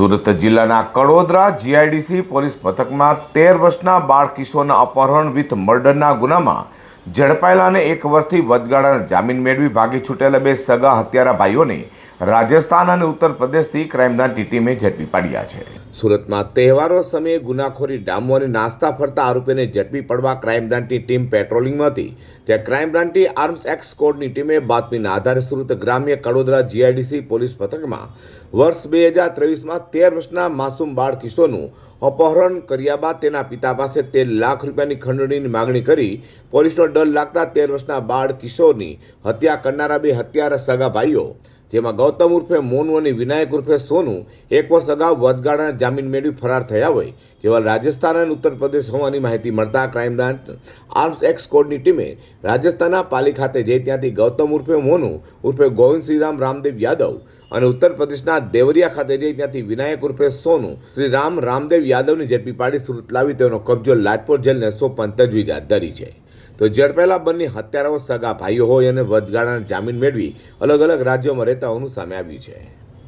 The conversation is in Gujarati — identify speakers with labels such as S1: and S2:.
S1: સુરત જિલ્લાના કડોદરા જીઆઈડીસી પોલીસ મથકમાં તેર વર્ષના બાળ કિશોરના અપહરણ વિથ મર્ડરના ગુનામાં ઝડપાયેલા અને એક વર્ષથી વચગાળાના જામીન મેળવી ભાગી છૂટેલા બે સગા હત્યારા ભાઈઓને રાજસ્થાન અને ઉત્તર પ્રદેશથી ક્રાઇમના ટીમે ઝડપી પાડ્યા છે. સુરતમાં તહેવારો સમયે ગુનાખોરી, ડામો અને નાસ્તા ફરતા આરોપીને ઝડપી પડવા ક્રાઇમ બ્રાન્ચની ટીમ પેટ્રોલિંગમાં હતી ત્યાં ક્રાઇમ બ્રાન્ચની આર્મ્સ એક્સ સ્કોડની ટીમે બાતમીના આધારે સુરત ગ્રામ્ય કડોદરા જીઆઈડીસી પોલીસ મથકમાં વર્ષ બે હજાર ત્રેવીસમાં તેર વર્ષના માસૂમ બાળ કિશોરનું અપહરણ કર્યા બાદ તેના પિતા પાસે તેર લાખ રૂપિયાની ખંડણીની માગણી કરી પોલીસનો ડર લાગતા તેર વર્ષના બાળ કિશોરની હત્યા કરનારા બે હત્યારા સગા ભાઈઓ જેમાં ગૌતમ ઉર્ફે મોનુ અને વિનાયક ઉર્ફે સોનુ એક વર્ષ અગાઉ વચગાળાના જામીન મેળવી ફરાર થયા હોય જેવા રાજસ્થાન અને ઉત્તર પ્રદેશ હોવાની માહિતી મળતા ક્રાઇમ બ્રાન્ચ આર્મ્સ એક્સ કોડની ટીમે રાજસ્થાનના પાલી ખાતે જઈ ત્યાંથી ગૌતમ ઉર્ફે મોનુ ઉર્ફે ગોવિંદ શ્રીરામ રામદેવ યાદવ અને ઉત્તર પ્રદેશના દેવરિયા ખાતે જઈ ત્યાંથી વિનાયક ઉર્ફે સોનુ શ્રી રામ રામદેવ યાદવની ઝડપી પાડી સુરત લાવી તેનો કબજો લાજપોર જેલને સોંપવાની તજવીજ હાથ ધરી છે. તો ઝડપેલા બંને હત્યારાઓ સગા ભાઈઓ હોય અને વચગાળાના જામીન મેળવી અલગ અલગ રાજ્યોમાં રહેતા હોવાનું સામે આવ્યું છે.